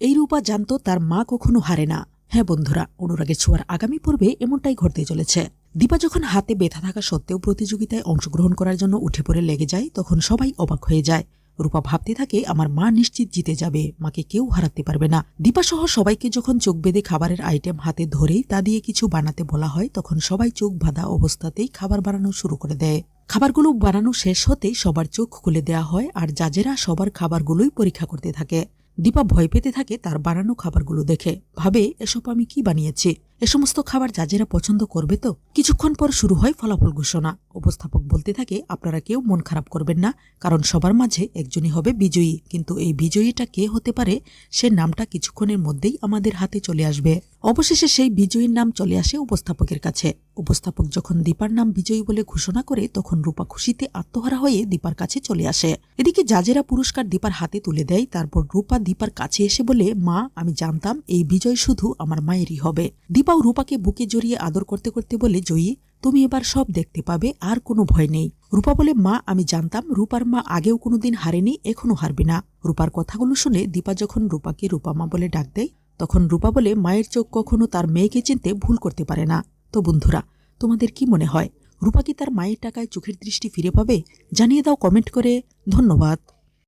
রূপা জানতো তার মা কখনো হারে না। হ্যাঁ বন্ধুরা, অনুরাগের ছোঁয়ার আগামী পর্বে এমনটাই ঘটতে চলেছে। দীপা যখন হাতে ব্যথা থাকা সত্ত্বেও প্রতিযোগিতায় অংশগ্রহণ করার জন্য উঠে পড়ে লেগে যায়, তখন সবাই অবাক হয়ে যায়। রূপা ভাবতে থাকে, আমার মা নিশ্চিত জিতে যাবে, মাকে কেউ হারাতে পারবে না। দীপা সহ সবাইকে যখন চোখ বেঁধে খাবারের আইটেম হাতে ধরেই তা দিয়ে কিছু বানাতে বলা হয়, তখন সবাই চোখ বাঁধা অবস্থাতেই খাবার বানানো শুরু করে দেয়। খাবারগুলো বানানো শেষ হতেই সবার চোখ খুলে দেওয়া হয়, আর জাজেরা সবার খাবারগুলোই পরীক্ষা করতে থাকে। দীপা ভয় পেতে থাকে তার বানানো খাবারগুলো দেখে। ভাবে এসব আমি কি বানিয়েছি? এ সমস্ত খাবার জাজেরা পছন্দ করবে তো? কিছুক্ষণ পর শুরু হয় ফলাফল ঘোষণা। উপস্থাপক বলতে থাকে, আপনারা কেউ মন খারাপ করবেন না, কারণ সবার মাঝে একজনই হবে বিজয়ী। কিন্তু এই বিজয়ীটা কে হতে পারে, সে নামটা কিছুক্ষণের মধ্যেই আমাদের হাতে চলে আসবে। অবশেষে সেই বিজয়ীর নাম চলে আসে উপস্থাপকের কাছে। উপস্থাপক যখন দীপার নাম বিজয়ী বলে ঘোষণা করে, তখন রূপা খুশিতে আত্মহারা হয়ে দীপার কাছে চলে আসে। এদিকে জাজেরা পুরস্কার দীপার হাতে তুলে দেয়, তারপর রূপা দীপার কাছে এসে বলে, মা, আমি জানতাম এই বিজয় শুধু আমার মায়েরই হবে। দীপাও রূপাকে বুকে জড়িয়ে আদর করতে করতে বলে, জয়ী, তুমি এবার সব দেখতে পাবে, আর কোনো ভয় নেই। রূপা বলে, মা, আমি জানতাম রূপার মা আগেও কোনোদিন হারেনি, এখনও হারবে না। রূপার কথাগুলো শুনে দীপা যখন রূপাকে রূপা মা বলে ডাক দেয়, তখন রূপা বলে, মায়ের চোখ কখনো তার মেয়েকে চিনতে ভুল করতে পারে না। তো বন্ধুরা, তোমাদের কি মনে হয়, রূপা কি তার মায়ের টাকায় চোখের দৃষ্টি ফিরে পাবে? জানিয়ে দাও কমেন্ট করে। ধন্যবাদ।